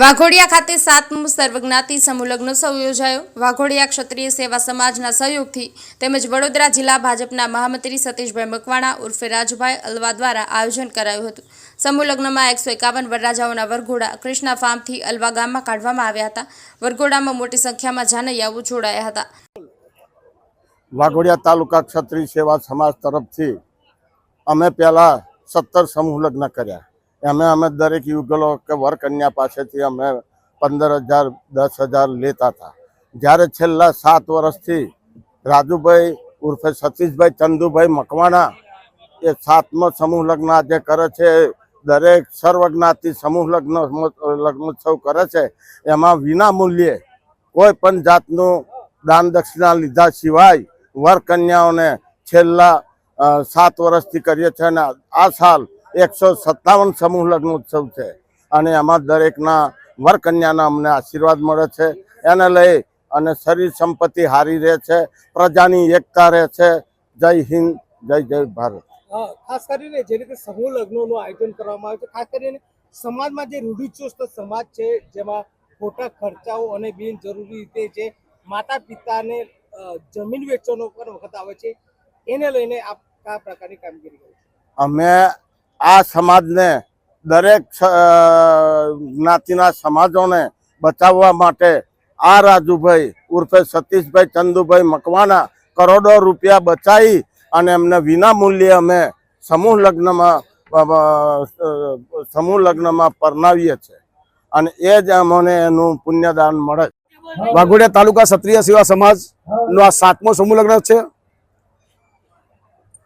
વાઘોડિયા ખાતે સાતમું સર્વજ્ઞાતિ સમૂહ લગ્નોત્સવ યોજાયો. વાઘોડિયા ક્ષત્રિય સેવા સમાજના સહયોગથી તેમજ વડોદરા જિલ્લા ભાજપના મહામંત્રી સતીશભાઈ મકવાણા ઉર્ફે રાજુભાઈ અલવા દ્વારા આયોજન કરાયું હતું. સમૂહ લગ્નમાં એકસો એકાવન વરરાજાઓના વરઘોડા કૃષ્ણા ફાર્મથી અલવા ગામમાં કાઢવામાં આવ્યા હતા. વરઘોડામાં મોટી સંખ્યામાં જાનૈયાઓ જોડાયા હતા. વાઘોડિયા તાલુકા ક્ષત્રિય સેવા સમાજ તરફથી અમે પહેલા સત્તર સમૂહ લગ્ન કર્યા. અમે અમે દરેક યુગલો કે વરકન્યા પાસેથી અમે પંદર હજાર, દસ હજાર લેતા હતા. જ્યારે છેલ્લા સાત વર્ષથી રાજુભાઈ ઉર્ફે સતીશભાઈ ચંદુભાઈ મકવાણા એ સાતમો સમૂહ લગ્ન આજે કરે છે, દરેક સર્વજ્ઞાતિ સમૂહ લગ્ન, લગ્નોત્સવ કરે છે, એમાં વિના મૂલ્યે કોઈ પણ જાતનું દાન દક્ષિણા લીધા સિવાય વરકન્યાઓને છેલ્લા સાત વર્ષથી કરીએ છીએ અને આ સાલ એકસો સત્તાવન સમૂહ લગ્ન ઉત્સવ છે. અને એમાં દરેકના વર કન્યાના અમને આશીર્વાદ મળે છે. એને લઈ અને શરીર સંપત્તિ હારી રહે છે. પ્રજાની એકતા રહે છે. જય હિન્દ જય જય ભારત. ખાસ કરીને જે રીતે સમૂહ લગ્નોનું આયોજન કરવામાં આવે છે ખાસ કરીને સમાજમાં જે રૂઢિચુસ્ત સમાજ છે જેમાં ખોટા ખર્ચાઓ અને બિનજરૂરી રીતે જે માતા પિતાને જમીન વેચવાનો પણ વખત આવે છે એને લઈને આપ કયા પ્રકારની કામગીરી કરી? અમે આ સમાજને દરેક જ્ઞાતિના સમાજોને બચાવવા માટે આ રાજુભાઈ ઉર્ફે સતીશભાઈ ચંદુભાઈ મકવાના કરોડો રૂપિયા બચાવી અને એમને વિના મૂલ્યે અમે સમૂહ લગ્નમાં સમૂહ લગ્નમાં પરણાવીએ છીએ અને એ જ અમને એનું પુણ્યદાન મળે વાઘોડિયા તાલુકા ક્ષત્રિય સેવા સમાજ નો આ સાતમો સમૂહ લગ્ન છે.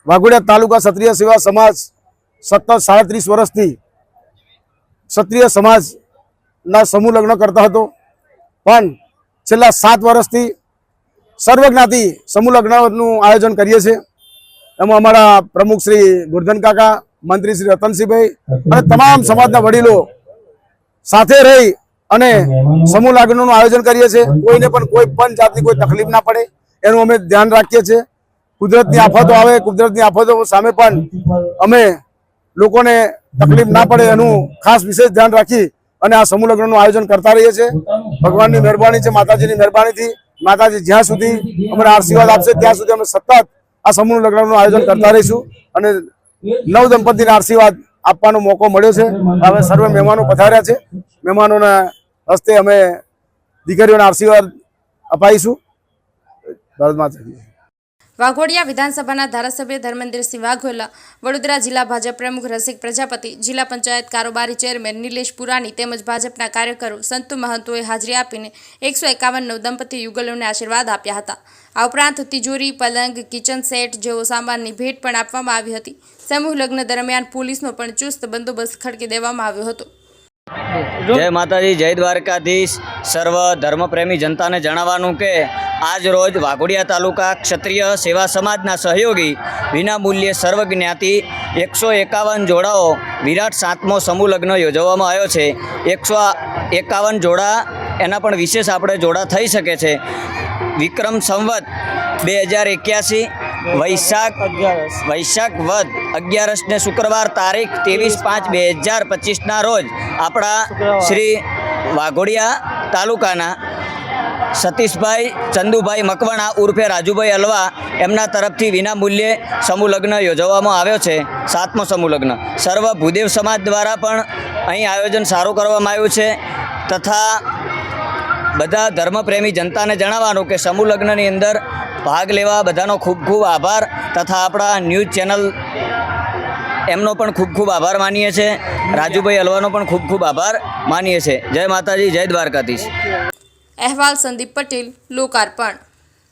વાઘોડિયા તાલુકા ક્ષત્રિય સેવા સમાજ સતત સાડત્રીસ વર્ષથી ક્ષત્રિય સમાજના સમૂહ લગ્ન કરતા હતો. પણ છેલ્લા સાત વર્ષથી સર્વજ્ઞાતિ સમૂહ લગ્નનું આયોજન કરીએ છીએ. એમાં અમારા પ્રમુખ શ્રી ગુરધન કાકા, મંત્રી શ્રી રતનસિંહભાઈ અને તમામ સમાજના વડીલો સાથે રહી અને સમૂહ લગ્નનું આયોજન કરીએ છીએ. કોઈને પણ કોઈ પણ જાતની કોઈ તકલીફ ના પડે, એનું અમે ધ્યાન રાખીએ છીએ. કુદરતની આફતો આવે, કુદરતની આફતો સામે પણ અમે લોકોને તકલીફ ના પડે એનું ખાસ વિશેષ ધ્યાન રાખી અને આ સમૂહ લગ્નનું આયોજન કરતા રહીએ છીએ. ભગવાનની મહેરબાની છે, માતાજીની મહેરબાનીથી. માતાજી જ્યાં સુધી અમને આશીર્વાદ આપશે, ત્યાં સુધી અમે સતત આ સમૂહ લગ્નનું આયોજન કરતા રહીશું અને નવ દંપતીને આશીર્વાદ આપવાનો મોકો મળ્યો છે. હવે સર્વે મહેમાનો પધાર્યા છે. મહેમાનોના હસ્તે અમે દીકરીઓના આશીર્વાદ અપાઈશું. ભારત. વાઘોડિયા વિધાનસભાના ધારાસભ્ય ધર્મેન્દ્રસિંહ વાઘોલા, વડોદરા જિલ્લા ભાજપ પ્રમુખ રસિક પ્રજાપતિ, જિલ્લા પંચાયત કારોબારી ચેરમેન નિલેશ પુરાણી તેમજ ભાજપના કાર્યકરો સંતુ મહંતોએ હાજરી આપીને એકસો એકાવન નવ દંપતી યુગલોને આશીર્વાદ આપ્યા હતા. આ ઉપરાંત તિજોરી, પલંગ, કિચન સેટ જેવો સામાનની ભેટ પણ આપવામાં આવી હતી. સમૂહ લગ્ન દરમિયાન પોલીસનો પણ ચુસ્ત બંદોબસ્ત ખડકી દેવામાં આવ્યો હતો. જય માતાજી, જય દ્વારકાધીશ. સર્વ ધર્મપ્રેમી જનતાને જણાવવાનું કે આજ રોજ વાઘોડિયા તાલુકા ક્ષત્રિય સેવા સમાજના સહયોગી વિના મૂલ્યે સર્વ એકસો એકાવન જોડાઓ વિરાટ સાતમો સમૂહ લગ્ન યોજવામાં આવ્યો છે. એકસો એકાવન જોડા એના પણ વિશેષ આપણે જોડા થઈ શકે છે. વિક્રમ સંવત, બે હજાર એક્યાસી વૈશાખ વૈશાખ વદ અગિયારસને શુક્રવાર તારીખ ત્રેવીસ પાંચ બે હજાર પચીસના રોજ આપણા શ્રી વાઘોડિયા તાલુકાના સતીશભાઈ ચંદુભાઈ મકવાણા ઉર્ફે રાજુભાઈ અલવા એમના તરફથી વિના મૂલ્યે સમૂહ લગ્ન યોજવામાં આવ્યો છે. સાતમો સમૂહ લગ્ન. સર્વ ભૂદેવ સમાજ દ્વારા પણ અહીં આયોજન સારું કરવામાં આવ્યું છે તથા બધા ધર્મપ્રેમી જનતાને જણાવવાનું કે સમૂહ લગ્નની અંદર ભાગ લેવા બધાનો ખૂબ ખૂબ આભાર તથા આપણા ન્યૂઝ ચેનલ એમનો પણ ખૂબ ખૂબ આભાર માનીએ છીએ. રાજુભાઈ અલવાનો પણ ખૂબ ખૂબ આભાર માનીએ છીએ. જય માતાજી, જય દ્વારકાધીશ. અહેવાલ સંદીપ પટેલ, લોકાર્પણ.